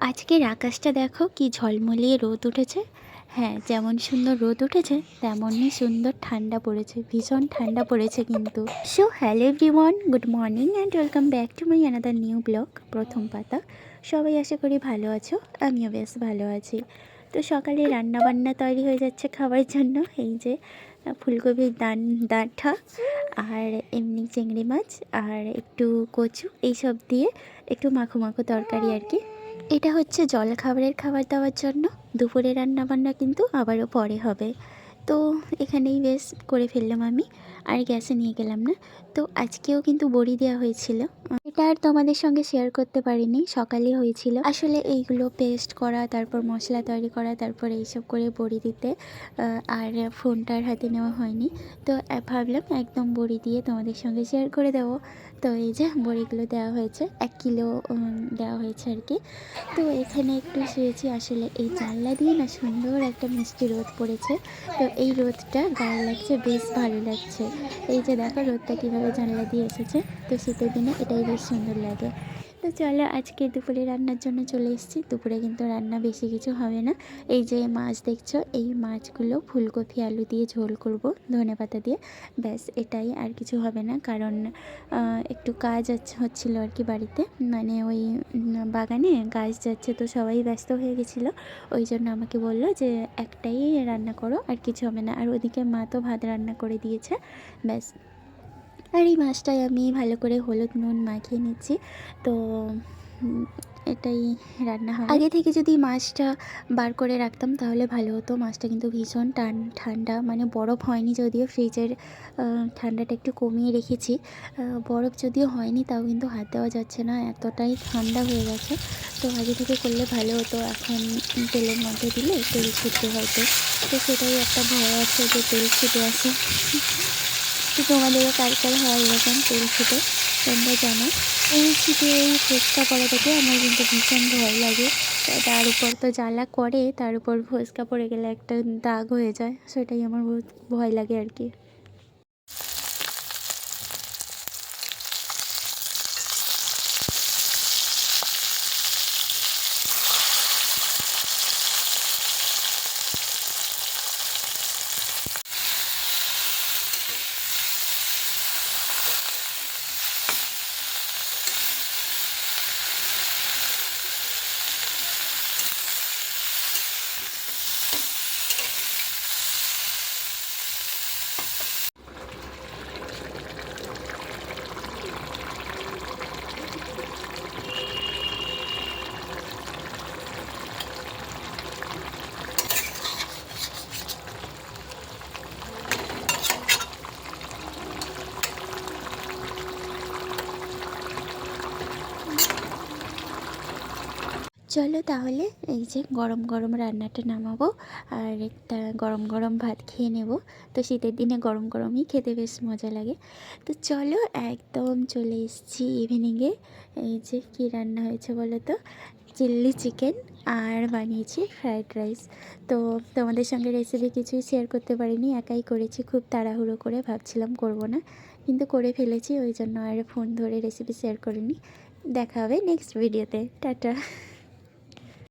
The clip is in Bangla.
আজকের আকাশটা দেখো কি ঝলমলিয়ে রোদ উঠেছে। হ্যাঁ যেমন সুন্দর রোদ উঠেছে, তেমনই সুন্দর ঠান্ডা পড়েছে, ভীষণ ঠান্ডা পড়েছে কিন্তু। So hello everyone good morning and welcome back to my another new blog প্রথম পাতা। সবাই আশা করি ভালো আছো, আমিও বেশ ভালো আছি। তো সকালে রান্না বান্না তৈরি হয়ে যাচ্ছে খাবার জন্য, এই যে ফুলকপির দান ডাঁটা আর এমনি চিংড়ি মাছ আর একটু কচু, এইসব দিয়ে একটু মাখো মাখো তরকারি আর কি। এটা হচ্ছে জলখাবারের খাবার দাবার জন্য। দুপুরে রান্নাবান্না কিন্তু আবারও পরে হবে। তো এখানেই বেশ করে ফেললাম আমি, আর গ্যাসে নিয়ে গেলাম না। তো আজকেও কিন্তু বড়ি দেওয়া হয়েছিল। এটা আর তোমাদের সঙ্গে শেয়ার করতে পারিনি, সকালে হয়েছিল। আসলে এইগুলো পেস্ট করা, তারপর মশলা তৈরি করা, তারপর এইসব করে বড়ি দিতে আর ফোনটার হাতে নেওয়া হয়নি। তো ভাবলাম একদম বড়ি দিয়ে তোমাদের সঙ্গে শেয়ার করে দেবো। তো এই যে বড়িগুলো দেওয়া হয়েছে, এক কিলো দেওয়া হয়েছে আর কি। তো এখানে একটু শুয়েছি, আসলে এই জানলা দিয়ে না সুন্দর একটা মিষ্টি রোদ পড়েছে। তো এই রোদটা গায়ে লাগছে, বেশ ভালো লাগছে। এই যে দেখো রোদটা কীভাবে জানলা দিয়ে এসেছে, তো শীতের দিনে এটাই বেশ সুন্দর লাগে। তো চলো আজকে দুপুরে রান্নার জন্য চলে এসেছি। দুপুরে কিন্তু রান্না বেশি কিছু হবে না। এই যে মাছ দেখছ, এই মাছগুলো ফুলকপি, আলু দিয়ে ঝোল করব, ধনে পাতা দিয়ে। ব্যাস, এটাই আর কিছু হবে না। কারণ একটু কাজ আছে- হচ্ছিল আর কি বাড়িতে। মানে ওই বাগানে গাছ যাচ্ছে তো সবাই ব্যস্ত হয়ে গেছিল। ওই জন্য আমাকে বলল যে, একটাই রান্না করো, আর কিছু হবে না। আর ওদিকে মা তো ভাত রান্না করে দিয়েছে। ব্যাস আর এই মাছটাই আমি ভালো করে হলুদ নুন মাখিয়ে নিচ্ছি। তো এটাই রান্না হয় আগে থেকে যদি মাছটা বার করে রাখতাম তাহলে ভালো হতো। মাছটা কিন্তু ভীষণ টান, ঠান্ডা মানে বরফ হয়নি যদিও ফ্রিজের ঠান্ডাটা একটু কমিয়ে রেখেছি। বরফ যদিও হয়নি তাও কিন্তু হাত দেওয়া যাচ্ছে না, এতটাই ঠান্ডা হয়ে গেছে। তো আগে থেকে করলে ভালো হতো, এখন তেলের মধ্যে দিলে তেল ছুটতে হয়তো। তো সেটাই একটা ভয় আছে যে তেল ছুটে আসে তো তোমাদেরও কার কার হয় এরকম ছুটে তোমরা জানো। ছুটে এই ফোসকা পড়াটাকে আমার কিন্তু ভীষণ ভয় লাগে। তার উপর তো জ্বালা করে, তার উপর ফোসকা পড়ে গেলে একটা দাগ হয়ে যায়, সেটাই আমার ভয় লাগে আর কি। চলো তাহলে এই যে গরম গরম রান্নাটা নামাবো আর একটা গরম গরম ভাত খেয়ে নেব। তো শীতের দিনে গরম গরমই খেতে বেশ মজা লাগে। তো চলো একদম চলে এসেছি ইভিনিংয়ে এই যে কী রান্না হয়েছে বলো তো? চিল্লি চিকেন আর বানিয়েছি ফ্রায়েড রাইস তো তোমাদের সঙ্গে রেসিপি কিছুই শেয়ার করতে পারিনি, একাই করেছি, খুব তাড়াহুড়ো করে ভাবছিলাম করব না। কিন্তু করে ফেলেছি, ওই জন্য আর ফোন ধরে রেসিপি শেয়ার করিনি। দেখা হবে নেক্সট ভিডিওতে টাটা।